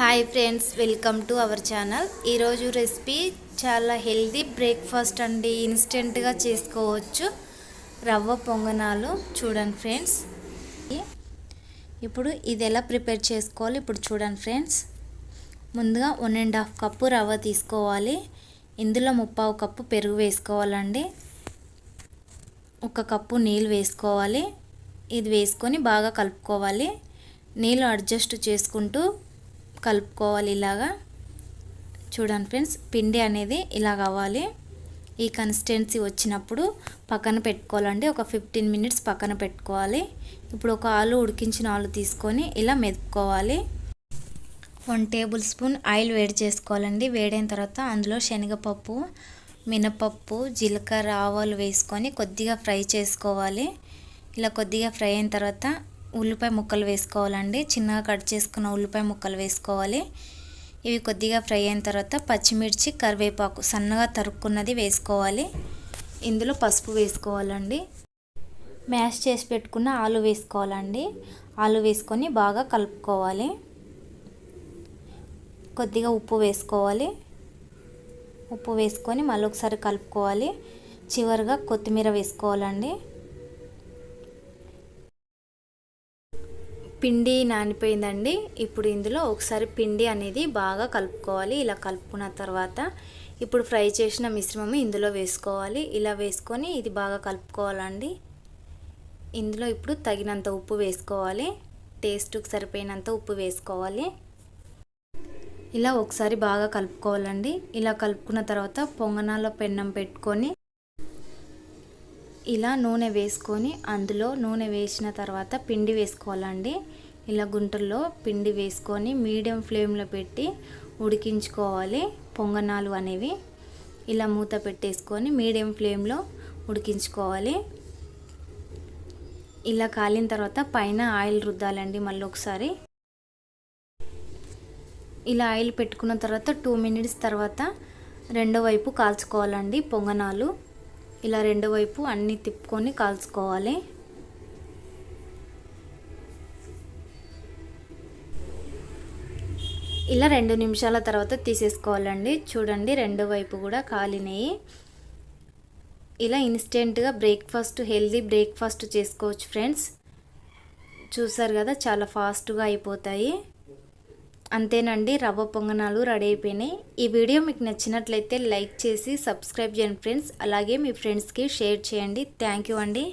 Hi friends welcome to our channel ఈరోజు recipe చాలా healthy breakfast అండి. ఇన్స్టెంట్గా చేసుకోవచ్చు. రవ్వ పొంగనాలు చూడండి ఫ్రెండ్స్ ఇప్పుడు ఇది ఎలా ప్రిపేర్ చేసుకోవాలి? ఇప్పుడు చూడండి ఫ్రెండ్స్ ముందుగా వన్ అండ్ హాఫ్ కప్పు రవ్వ తీసుకోవాలి. ఇందులో ముప్పావు కప్పు పెరుగు వేసుకోవాలండి. ఒక కప్పు నీళ్ళు వేసుకోవాలి. ఇది వేసుకొని బాగా కలుపుకోవాలి. నీళ్ళు అడ్జస్ట్ చేసుకుంటూ కలుపుకోవాలి ఇలాగా. చూడండి ఫ్రెండ్స్ పిండి అనేది ఇలా కావాలి. ఈ కన్సిస్టెన్సీ వచ్చినప్పుడు పక్కన పెట్టుకోవాలండి. ఒక ఫిఫ్టీన్ మినిట్స్ పక్కన పెట్టుకోవాలి. ఇప్పుడు ఒక ఆలు ఉడికించిన ఆలు తీసుకొని ఇలా మెదుపుకోవాలి. వన్ టేబుల్ స్పూన్ ఆయిల్ వేడి చేసుకోవాలండి. వేడైన తర్వాత అందులో శనగపప్పు మినపప్పు జీలకర్ర ఆవాలు వేసుకొని కొద్దిగా ఫ్రై చేసుకోవాలి. ఇలా కొద్దిగా ఫ్రై అయిన తర్వాత ఉల్లిపాయ ముక్కలు వేసుకోవాలండి. చిన్నగా కట్ చేసుకున్న ఉల్లిపాయ ముక్కలు వేసుకోవాలి. ఇవి కొద్దిగా ఫ్రై అయిన తర్వాత పచ్చిమిర్చి కరివేపాకు సన్నగా తరుక్కున్నది వేసుకోవాలి. ఇందులో పసుపు వేసుకోవాలండి. మ్యాష్ చేసి పెట్టుకున్న ఆలు వేసుకోవాలండి. ఆలు వేసుకొని బాగా కలుపుకోవాలి. కొద్దిగా ఉప్పు వేసుకోవాలి. ఉప్పు వేసుకొని మళ్ళీ ఒకసారి కలుపుకోవాలి. చివరిగా కొత్తిమీర వేసుకోవాలండి. పిండి నానిపోయిందండి. ఇప్పుడు ఇందులో ఒకసారి పిండి అనేది బాగా కలుపుకోవాలి. ఇలా కలుపుకున్న తర్వాత ఇప్పుడు ఫ్రై చేసిన మిశ్రమం ఇందులో వేసుకోవాలి. ఇలా వేసుకొని ఇది బాగా కలుపుకోవాలండి. ఇందులో ఇప్పుడు తగినంత ఉప్పు వేసుకోవాలి. టేస్ట్కి సరిపోయినంత ఉప్పు వేసుకోవాలి. ఇలా ఒకసారి బాగా కలుపుకోవాలండి. ఇలా కలుపుకున్న తర్వాత పొంగనాల్లో పెన్నం పెట్టుకొని ఇలా నూనె వేసుకొని అందులో నూనె వేసిన తర్వాత పిండి వేసుకోవాలండి. ఇలా గుంటల్లో పిండి వేసుకొని మీడియం ఫ్లేమ్లో పెట్టి ఉడికించుకోవాలి. పొంగనాలు అనేవి ఇలా మూత పెట్టేసుకొని మీడియం ఫ్లేమ్లో ఉడికించుకోవాలి. ఇలా కాలిన తర్వాత పైన ఆయిల్ రుద్దాలండి మళ్ళీ ఒకసారి. ఇలా ఆయిల్ పెట్టుకున్న తర్వాత టూ మినిట్స్ తర్వాత రెండో వైపు కాల్చుకోవాలండి పొంగనాలు. ఇలా రెండు వైపు అన్నీ తిప్పుకొని కాల్చుకోవాలి. ఇలా రెండు నిమిషాల తర్వాత తీసేసుకోవాలండి. చూడండి రెండు వైపు కూడా కాలినాయి. ఇలా ఇన్స్టెంట్గా బ్రేక్ఫాస్ట్ హెల్దీ బ్రేక్ఫాస్ట్ చేసుకోవచ్చు ఫ్రెండ్స్. చూసారు కదా చాలా ఫాస్ట్గా అయిపోతాయి. అంతేనండి రవ్వ పొంగనాలు రెడీ అయిపోయినాయి. ఈ వీడియో మీకు నచ్చినట్లయితే లైక్ చేసి సబ్స్క్రైబ్ చేయండి ఫ్రెండ్స్. అలాగే మీ ఫ్రెండ్స్కి షేర్ చేయండి. థ్యాంక్ యూ అండి.